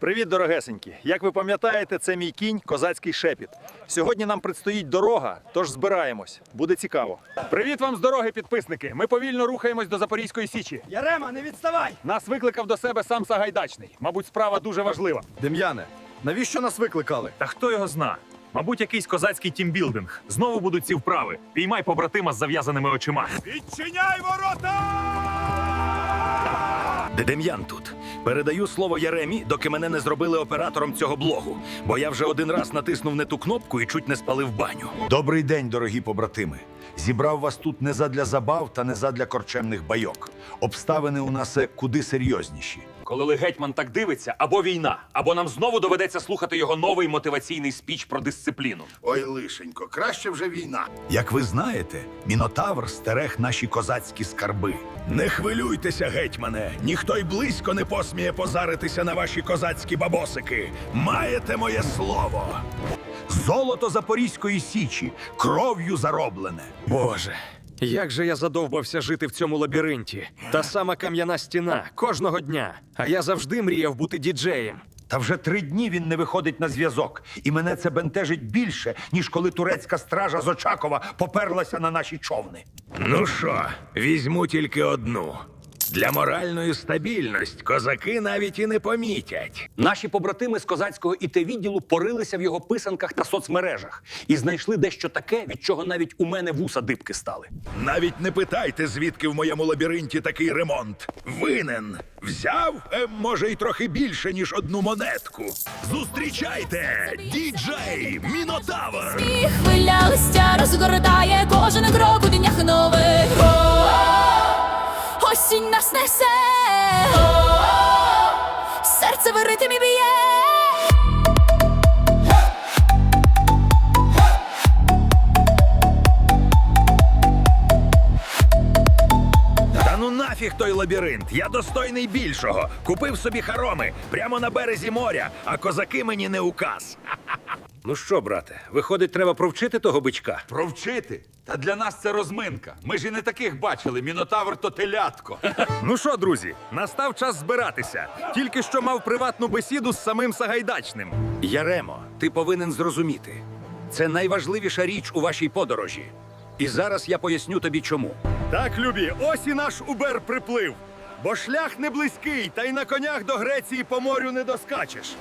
Привіт, дорогесенькі! Як ви пам'ятаєте, це мій кінь козацький шепіт. Сьогодні нам предстоїть дорога, тож збираємось. Буде цікаво. Привіт вам з дороги, підписники! Ми повільно рухаємось до Запорізької Січі. Ярема, не відставай! Нас викликав до себе сам Сагайдачний. Мабуть, справа дуже важлива. Дем'яне, навіщо нас викликали? Та хто його зна? Мабуть, якийсь козацький тімбілдинг. Знову будуть ці вправи. Піймай побратима з зав'язаними очима. Відчиняй ворота! Де Дем'ян тут. Передаю слово Яремі, доки мене не зробили оператором цього блогу, бо я вже один раз натиснув не ту кнопку і чуть не спалив баню. Добрий день, дорогі побратими. Зібрав вас тут не задля забав та не задля корчемних байок. Обставини у нас е, куди серйозніші. Коли гетьман так дивиться, або війна, або нам знову доведеться слухати його новий мотиваційний спіч про дисципліну. Ой, лишенько, краще вже війна. Як ви знаєте, Мінотавр стерег наші козацькі скарби. Не хвилюйтеся, гетьмане. Ніхто й близько не посміє позаритися на ваші козацькі бабосики. Маєте моє слово. Золото Запорізької січі, кров'ю зароблене. Боже, як же я задовбався жити в цьому лабіринті. Та сама кам'яна стіна кожного дня. А я завжди мріяв бути діджеєм. Та вже три дні він не виходить на зв'язок, і мене це бентежить більше, ніж коли турецька стража з Очакова поперлася на наші човни. Ну що, візьму тільки одну. Для моральної стабільності козаки навіть і не помітять. Наші побратими з козацького іт відділу порилися в його писанках та соцмережах і знайшли дещо таке, від чого навіть у мене вуса дибки стали. Навіть не питайте, звідки в моєму лабіринті такий ремонт. Винен. Взяв, е, може, й трохи більше, ніж одну монетку. Зустрічайте! Діджей Мінотавр! Хвиля листя розгортає кожен крок Осінь нас несе, серце в ритмі б'є. Та ну нафіг той лабіринт. Я достойний більшого. Купив собі хароми прямо на березі моря, а козаки мені не указ. Ну що, брате, виходить, треба провчити того бичка. Провчити? Та для нас це розминка. Ми ж і не таких бачили. Мінотавр то телятко. Ну що, друзі, настав час збиратися. Тільки що мав приватну бесіду з самим Сагайдачним. Яремо, ти повинен зрозуміти. Це найважливіша річ у вашій подорожі. І зараз я поясню тобі чому. Так, любі, ось і наш Убер приплив. Бо шлях не близький, та й на конях до Греції по морю не доскачеш.